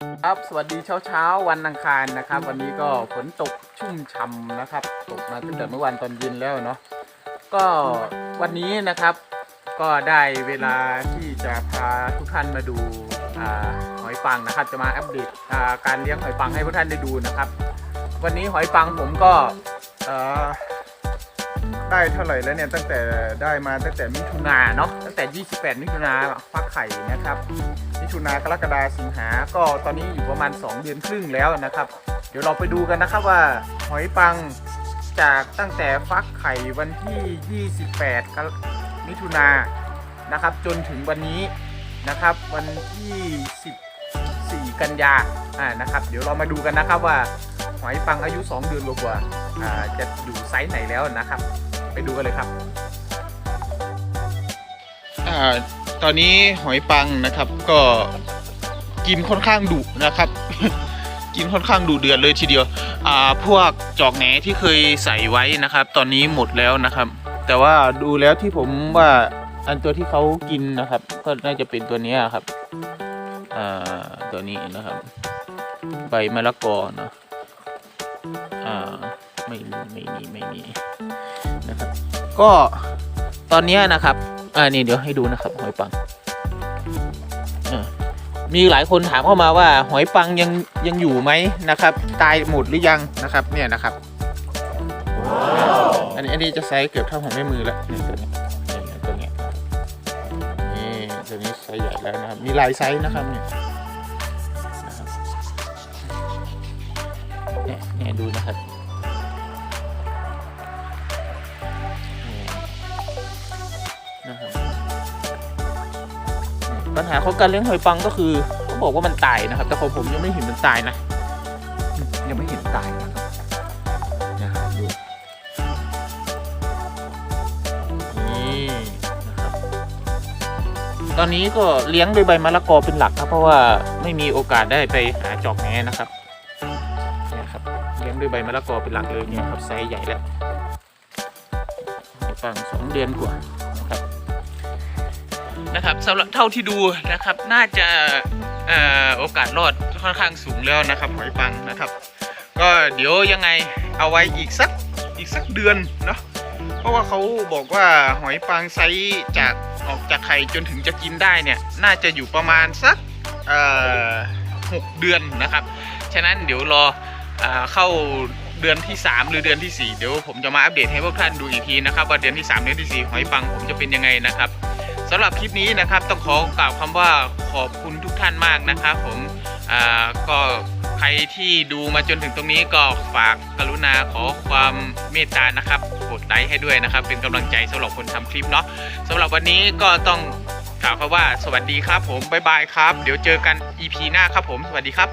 ครับสวัสดีเช้าเช้าวันอังคารนะครับ วันนี้ก็ฝนตกชุ่มฉ่ำนะครับ ตกมาตั้งแต่เมื่อวันตอนเย็นแล้วเนาะก็วันนี้นะครับ ก็ได้เวลาที่จะพาทุกท่านมาดูอหอยปังนะครับ จะมาอัปเดตการเลี้ยงหอยปังให้ทุกท่านได้ดูนะครับ วันนี้หอยปังผมก็เอ่อ ได้เท่าไหร่แล้วเนี่ยตั้งแต่ได้มาตั้งแต่มิถุนาเนาะตั้งแต่ 28 มิถุนาฟักไข่นะครับ มิถุนากรกฎาสิงหา ก็ตอนนี้อยู่ประมาณ 2 เดือนครึ่งแล้วนะครับ เดี๋ยวเราไปดูกันนะครับว่าหอยปังจากตั้งแต่ฟักไข่วันที่ 28 มิถุนานะครับ จนถึงวันนี้นะครับ วันที่ 14 กันยาอ่านะครับ เดี๋ยวเรามาดูกันนะครับว่าหอยปังอายุ 2 เดือนกว่าจะอยู่ไซส์ไหนแล้วนะครับ ไปดูกันเลยครับอ่าตอนนี้หอยปังนะครับก็กินค่อนข้างดุนะครับ กินค่อนข้างดุเดือดเลยทีเดียวอ่าพวกจอกแหนที่เคยใส่ไว้นะครับ ตอนนี้หมดแล้วนะครับ แต่ว่าดูแล้วที่ผมว่าอันตัวที่เขากินนะครับ ก็น่าจะเป็นตัวนี้ครับอ่าตัวนี้นะครับ ใบมะละกอเนาะอ่า ไม่มีไม่มีไม่มีนะครับ ก็ตอนนี้นะครับ อ่านี่เดี๋ยวให้ดูนะครับ หอยปังอ่ามีหลายคนถามเข้ามาว่าหอยปังยังยังอยู่ไหมนะครับ ตายหมดหรือยังนะครับ เนี่ยนะครับ อันนี้อันนี้จะไซส์เกือบเท่าของแม่มือแล้วนี่ตัวนี้นี่ตัวนี้นี่ตัวนี้ไซส์ใหญ่แล้วนะครับ มีหลายไซส์นะครับเนี่ยนะครับเนี่ยเนี่ยดูนะครับ ปัญหาของการเลี้ยงหอยปังก็คือเขาบอกว่ามันตายนะครับ แต่ของผมยังไม่เห็นมันตายนะ ยังไม่เห็นตายนะครับนะครับดูนี่นะครับ ตอนนี้ก็เลี้ยงด้วยใบมะละกอเป็นหลักครับ เพราะว่าไม่มีโอกาสได้ไปหาจอกแหนนะครับเนี่ยครับเลี้ยงด้วยใบมะละกอเป็นหลักเลยเนี่ยครับไซส์ใหญ่แล้วหอยปังสองเดือนกว่า นะครับสำหรับเท่าที่ดูนะครับ น่าจะออโอกาสรอดค่อนข้างสูงแล้วนะครับหอยปังนะครับ ก็เดี๋ยวยังไงเอาไว้อีกสักอีกสักเดือนเนาะเพราะว่าเขาบอกว่าหอยปังไซส์จากออกจากไข่จนถึงจะกินได้เนี่ยน่าจะอยู่ประมาณสักหกเดือนนะครับ ฉะนั้นเดี๋ยวรอเอ่อเข้าเดือนที่ 3 หรือเดือนทีสี่ 4 เดี๋ยวผมจะมาอัปเดตให้พวกท่านดูอีกทีนะครับว่าเดือนที่ 3 เดือนที่ 4 หอยปังผมจะเป็นยังไงนะครับ สำหรับคลิปนี้นะครับต้องขอกล่าวคำว่าขอบคุณทุกท่านมากนะครับผมอ่าก็ใครที่ดูมาจนถึงตรงนี้ก็ฝากกรุณาขอความเมตตานะครับกดไลค์ให้ด้วยนะครับ เป็นกำลังใจสำหรับคนทำคลิปเนาะสำหรับวันนี้ก็ต้องกล่าวคำว่าสวัสดีครับผมบ๊ายบายครับ เดี๋ยวเจอกัน EP หน้าครับผม สวัสดีครับ